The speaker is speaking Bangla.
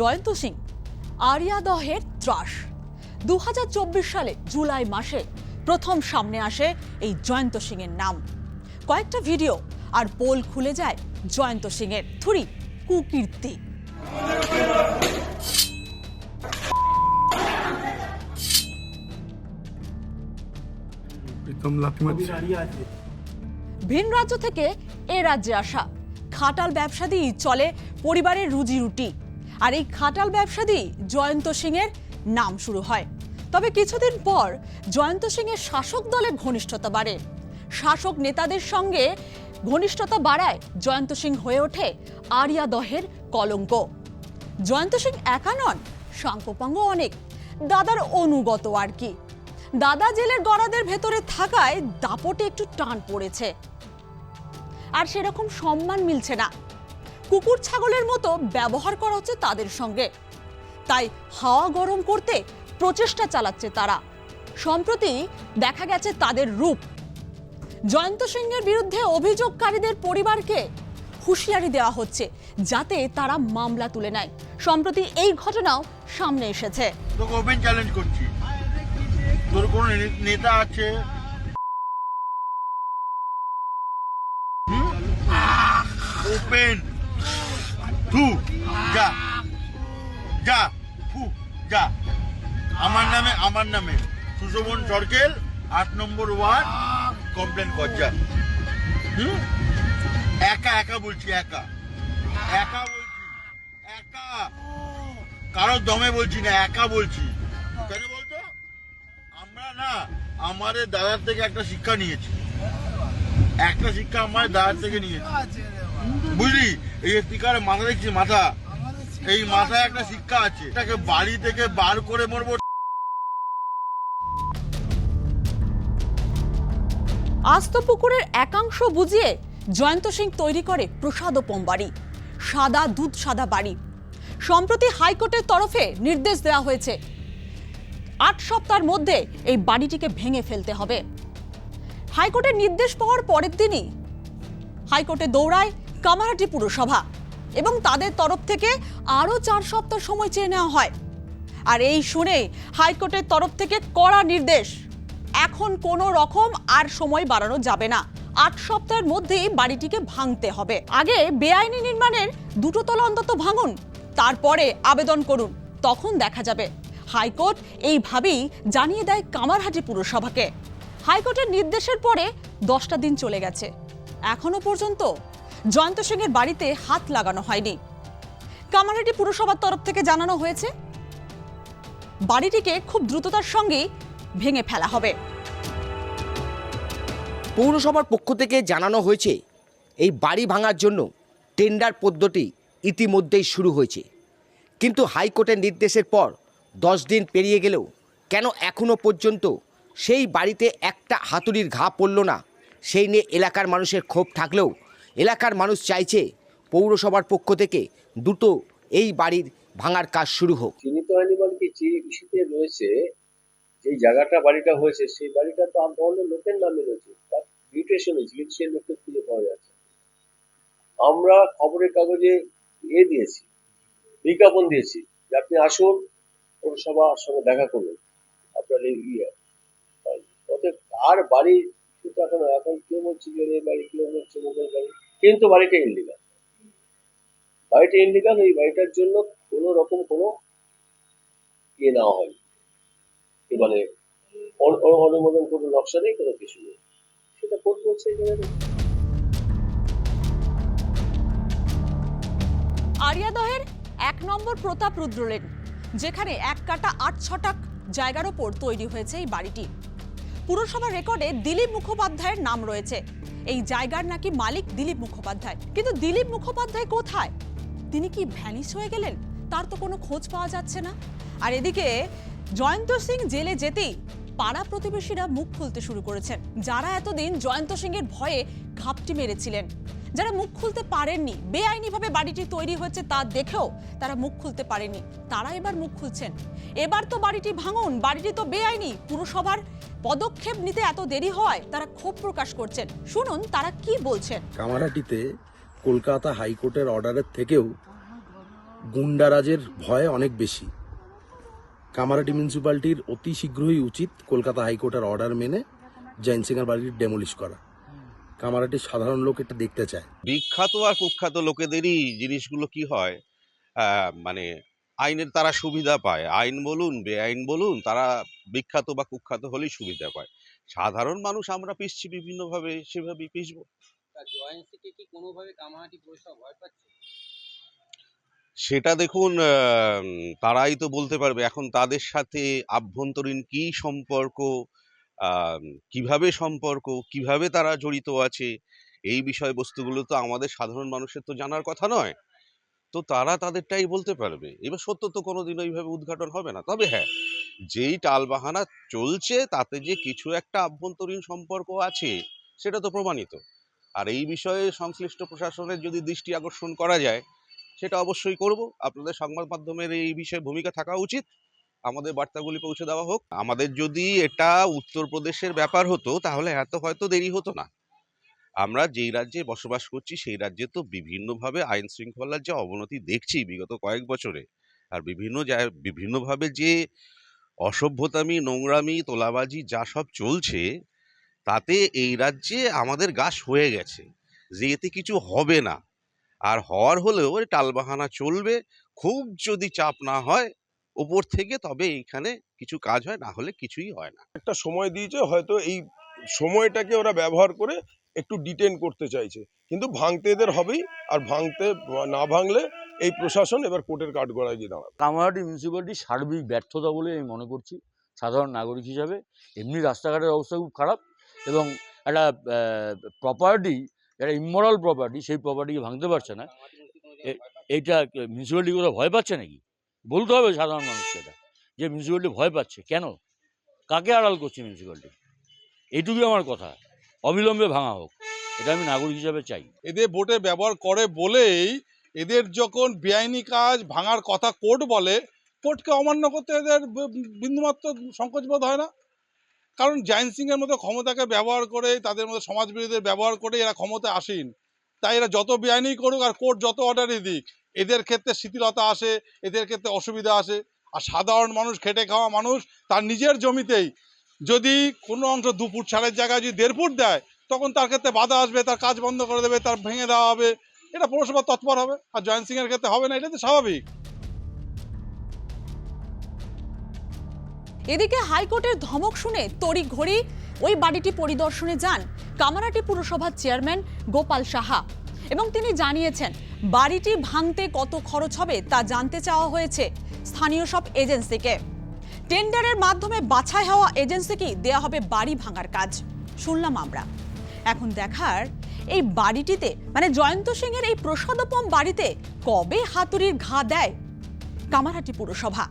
জয়ন্ত সিং আরিয়াদহের ত্রাস। দু হাজার চব্বিশ সালে জুলাই মাসে প্রথম সামনে আসে এই জয়ন্ত সিং এর নাম। কয়েকটা ভিডিও আর পোল খুলে যায় জয়ন্ত সিং এর থুরি কুকীর্তি। ভিন রাজ্য থেকে এ রাজ্যে আসা খাটাল ব্যবসা দিয়েই চলে পরিবারের রুজি রুটি। আর এই খাটাল ব্যবসা দিয়েই জয়ন্ত সিং এর নাম শুরু হয়। তবে কিছুদিন পর জয়ন্ত সিং এর শাসক দলের ঘনিষ্ঠতা বাড়ে। শাসক নেতাদের সঙ্গে ঘনিষ্ঠতা বাড়ায় জয়ন্ত সিং হয়ে ওঠে আরিয়া দহের কলঙ্ক। জয়ন্ত সিং একা নন, সাঙ্কোপাঙ্গ অনেক। দাদার অনুগত আর কি। দাদা জেলের গড়াদের ভেতরে থাকায় দাপটে একটু টান পড়েছে। আর সেরকম সম্মান মিলছে না। কুকুর ছাগলের মতো ব্যবহার করা হচ্ছে তাদের সঙ্গে। তাই হাওয়া গরম করতে প্রচেষ্টা চালাচ্ছে তারা। সম্প্রতি দেখা গেছে তাদের রূপ। জয়ন্ত সিংয়ের বিরুদ্ধে অভিযোগকারীদের পরিবারকে হুঁশিয়ারি দেওয়া হচ্ছে, যাতে তারা মামলা তুলে নেয়। সম্প্রতি এই ঘটনাও সামনে এসেছে। নেতা আছে? ওপেন তু যা যা ফু যা আমার নামে আমার নামে। সুশোভন সরকেল, আট নম্বর ওয়ার্ড, কমপ্লেন কর যা হুম? একা একা বলছি, একা। একা বলছি, একা। কারোর দমে বলছি না, একা বলছি। কেন বলতো? আমরা না, আমাদের দাদার থেকে একটা শিক্ষা নিয়েছি। একটা শিক্ষা আমার দাদার থেকে নিয়েছি। বুঝলি? এই স্পিকার মাথা দেখছি মাথা। এই মাথায় একটা শিক্ষা আছে। এটাকে বাড়ি থেকে বার করে মরবো। আস্ত পুকুরের একাংশ বুঝিয়ে জয়ন্ত সিং তৈরি করে প্রসাদোপম বাড়ি সাদা দুধ, সাদা বাড়ি। সম্প্রতি হাইকোর্টের তরফে নির্দেশ দেওয়া হয়েছে। আট সপ্তাহের মধ্যে এই বাড়িটিকে ভেঙে ফেলতে হবে। হাইকোর্টের নির্দেশ পাওয়ার পরের দিনই হাইকোর্টে দৌড়ায় কামারহাটি পুরসভা এবং তাদের তরফ থেকে আরও চার সপ্তাহ সময় চেয়ে নেওয়া হয়। আর এই শুনে হাইকোর্টের তরফ থেকে কড়া নির্দেশ। এখন কোনো রকম আর সময় বাড়ানো যাবে না। আট সপ্তাহের মধ্যেই বাড়িটিকে ভাঙতে হবে। আগে বেআইনি নির্মাণের দুটো তলা অন্তত ভাঙুন, তারপরে আবেদন করুন, তখন দেখা যাবে। হাইকোর্ট এইভাবেই জানিয়ে দেয় কামারহাটি পুরসভাকে। হাইকোর্টের নির্দেশের পরে দশটা দিন চলে গেছে। এখনও পর্যন্ত জয়ন্ত সিংয়ের বাড়িতে হাত লাগানো হয়নি। কামারহাটি পুরসভার তরফ থেকে জানানো হয়েছে, বাড়িটিকে খুব দ্রুততার সঙ্গেই ভেঙে ফেলা হবে। পৌরসভার পক্ষ থেকে জানানো হয়েছে, এই বাড়ি ভাঙার জন্য টেন্ডার পদ্ধতি ইতিমধ্যেই শুরু হয়েছে। কিন্তু হাইকোর্টের নির্দেশের পর দশ দিন পেরিয়ে গেলেও কেন এখনও পর্যন্ত সেই বাড়িতে একটা হাতুড়ির ঘা পড়ল না, সেই নিয়ে এলাকার মানুষের ক্ষোভ থাকলেও এলাকার মানুষ চাইছে পৌরসভার পক্ষ থেকে দ্রুত এই বাড়ির ভাঙার কাজ শুরু হোক। চিহ্নিত হয়নি বলে রয়েছে, যে জায়গাটা বাড়িটা হয়েছে, সেই বাড়িটা তো আন্দোলনের লোকের নামে রয়েছে। তার মিউটেশন কিন্তু সেই খুঁজে পাওয়া যাচ্ছে আমরা খবরের কাগজে এ দিয়েছি, বিজ্ঞাপন দিয়েছি, যে আপনি আসুন, পৌরসভার সঙ্গে দেখা করুন। আপনার এই ইয়ে। অতএব তার বাড়ি কিন্তু এখন এখন কেউ বলছে এই বাড়ি কেউ বলছে মোগল বাড়ি? কিন্তু বাড়িটা ইন্ডিগাল বাড়িটা ইন্ডিগাল এই বাড়িটার জন্য কোনো রকম কোনো ইয়ে নেওয়া হয়নি। কি অ- অনুমোদন কোনো নকশা নেই, কোনো কিছু নেই। সেটা কোর্ট বলছে এখানে আরিয়াদহের এক নম্বর প্রতাপ রুদ্র লেন যেখানে এক কাটা আট ছটাক জায়গার ওপর তৈরি হয়েছে এই বাড়িটি। পুরসভার রেকর্ডে দিলীপ মুখোপাধ্যায়ের নাম রয়েছে। এই জায়গার নাকি মালিক দিলীপ মুখোপাধ্যায়। কিন্তু দিলীপ মুখোপাধ্যায় কোথায়? তিনি কি ভ্যানিশ হয়ে গেলেন? তার তো কোনো খোঁজ পাওয়া যাচ্ছে না। আর এদিকে জয়ন্ত সিং জেলে যেতেই পাড়া প্রতিবেশীরা মুখ খুলতে শুরু করেছেন। যারা এতদিন জয়ন্ত সিং এর ভয়ে ঘাপটি মেরেছিলেন। যারা মুখ খুলতে পারেননি, বেআইনিভাবে বাড়িটি তৈরি হয়েছে তা দেখেও তারা মুখ খুলতে পারেনি তারা এবার মুখ খুলছেন। এবার তো বাড়িটি ভাঙুন, বাড়িটি তো বেআইনি। পুরসভার পদক্ষেপ নিতে এত দেরি হয়? তারা ক্ষোভ প্রকাশ করছেন। শুনুন তারা কি বলছেন? কামারাটিতে কলকাতা হাইকোর্টের অর্ডারের থেকেও গুন্ডারাজের ভয় অনেক বেশি। কামারাটি মিউনিসিপ্যালিটির অতি শীঘ্রই উচিত কলকাতা হাইকোর্টের অর্ডার মেনে জৈন সিংয়ের বাড়ির ডেমোলিশ করা। কামারাটি সাধারণ লোক এটা দেখতে চায়। বিখ্যাত আর কুখ্যাত লোকেদেরই জিনিসগুলো কি হয়? মানে আইনের তারা সুবিধা পায়। আইন বলুন বেআইন বলুন তারা বিখ্যাত বা কুখ্যাত হলেই সুবিধা পায়। সাধারণ মানুষ আমরা পিসছি বিভিন্নভাবে সেভাবেই পিসবো। সিটি দেখুন তারাই তো বলতে পারবে। এখন তাদের সাথে আভ্যন্তরীণ কি সম্পর্ক কীভাবে সম্পর্ক কীভাবে তারা জড়িত আছে এই বিষয়বস্তুগুলো তো আমাদের সাধারণ মানুষের তো জানার কথা নয়। তো তারা তাদেরটাই বলতে পারবে। এবার সত্য তো কোনোদিন ওইভাবে উদ্ঘাটন হবে না। তবে হ্যাঁ যেই টালবাহানা চলছে তাতে যে কিছু একটা আভ্যন্তরীণ সম্পর্ক আছে, সেটা তো প্রমাণিত। আর এই বিষয়ে সংশ্লিষ্ট প্রশাসনের যদি দৃষ্টি আকর্ষণ করা যায়, সেটা অবশ্যই করব। আপনাদের সংবাদ মাধ্যমের এই বিষয়ে ভূমিকা থাকা উচিত। আমাদের বার্তাগুলি পৌঁছে দেওয়া হোক। আমাদের যদি এটা উত্তরপ্রদেশের ব্যাপার হতো, তাহলে এত হয়তো দেরি হতো না। আমরা যেই রাজ্যে বসবাস করছি, সেই রাজ্যে তো বিভিন্নভাবে আইন শৃঙ্খলার যে অবনতি দেখছি বিগত কয়েক বছরে, আর বিভিন্ন জায়- বিভিন্নভাবে যে অসভ্যতামি, নোংরামি, তোলাবাজি যা সব চলছে, তাতে এই রাজ্যে আমাদের গাছ হয়ে গেছে, যে এতে কিছু হবে না। আর হওয়ার হলেও টালবাহানা চলবে, খুব যদি চাপ না হয়, ওপর থেকে তবে এইখানে কিছু কাজ হয়, না হলে কিছুই হয় না। একটা সময় দিয়েছে, হয়তো এই সময়টাকে ওরা ব্যবহার করে একটু ডিটেন করতে চাইছে। কিন্তু ভাঙতে এদের হবেই, আর ভাঙতে না ভাঙলে এই প্রশাসন এবার কোর্টের কাঠগড়ায় গিয়ে দাঁড়াবে। কামারহাটি মিউনিসিপ্যালিটির সার্বিক ব্যর্থতা বলে আমি মনে করছি। সাধারণ নাগরিক হিসাবে এমনি রাস্তাঘাটের অবস্থা খুব খারাপ এবং একটা প্রপার্টি একটা ইমোরাল প্রপার্টি সেই প্রপার্টিকে ভাঙতে পারছে না। এইটা মিউনিসিপ্যালিটি কোথাও ভয় পাচ্ছে নাকি? বলতে হবে সাধারণ মানুষকে এটা, যে মিউনিসিপ্যালিটি ভয় পাচ্ছে। কেন? কাকে আড়াল করছে মিউনিসিপ্যালিটি এইটুকুই আমার কথা। অবিলম্বে ভাঙা হোক। এটা আমি নাগরিক হিসাবে চাই। এদের ভোটে ব্যবহার করে বলেই এদের যখন বেআইনি কাজ ভাঙার কথা কোর্ট বলে, কোর্টকে অমান্য করতে এদের বিন্দুমাত্র সংকোচবোধ হয় না। কারণ জাইন সিংয়ের মতো ক্ষমতাকে ব্যবহার করে তাদের মধ্যে সমাজবিরোধীদের ব্যবহার করে এরা ক্ষমতায় আসেন। তাই এরা যত বেআইনি করুক আর কোর্ট যত অর্ডারই দিক, এদের ক্ষেত্রে শিথিলতা আসে, এদের ক্ষেত্রে অসুবিধা আসে। আর সাধারণ মানুষ, খেটে খাওয়া মানুষ, তার নিজের জমিতেই যদি কোনো অংশ দু ফুট ছাড়ের জায়গায় যদি দেড় ফুট দেয়, তখন তার ক্ষেত্রে বাধা আসবে, তার কাজ বন্ধ করে দেবে, তার ভেঙে দেওয়া হবে। এটা পৌরসভা তৎপর হবে, আর জয়েন্ট সিং এর ক্ষেত্রে হবে না এটা তো স্বাভাবিক। এদিকে হাইকোর্টের ধমক শুনে তড়ি ঘড়ি ওই বাড়িটি পরিদর্শনে যান কামারাটি পুরসভার চেয়ারম্যান গোপাল সাহা এবং তিনি জানিয়েছেন, বাড়িটি ভাঙতে কত খরচ হবে তা জানতে চাওয়া হয়েছে স্থানীয় সব এজেন্সিকে। টেন্ডারের মাধ্যমে বাছাই হওয়া এজেন্সিকেই দেয়া হবে বাড়ি ভাঙার কাজ। শুনলাম আমরা। এখন দেখার এই বাড়িটিতে মানে জয়ন্ত সিংয়ের এই প্রসাদোপম বাড়িতে কবে হাতুড়ির ঘা দেয়? কামারহাটি পুরসভা।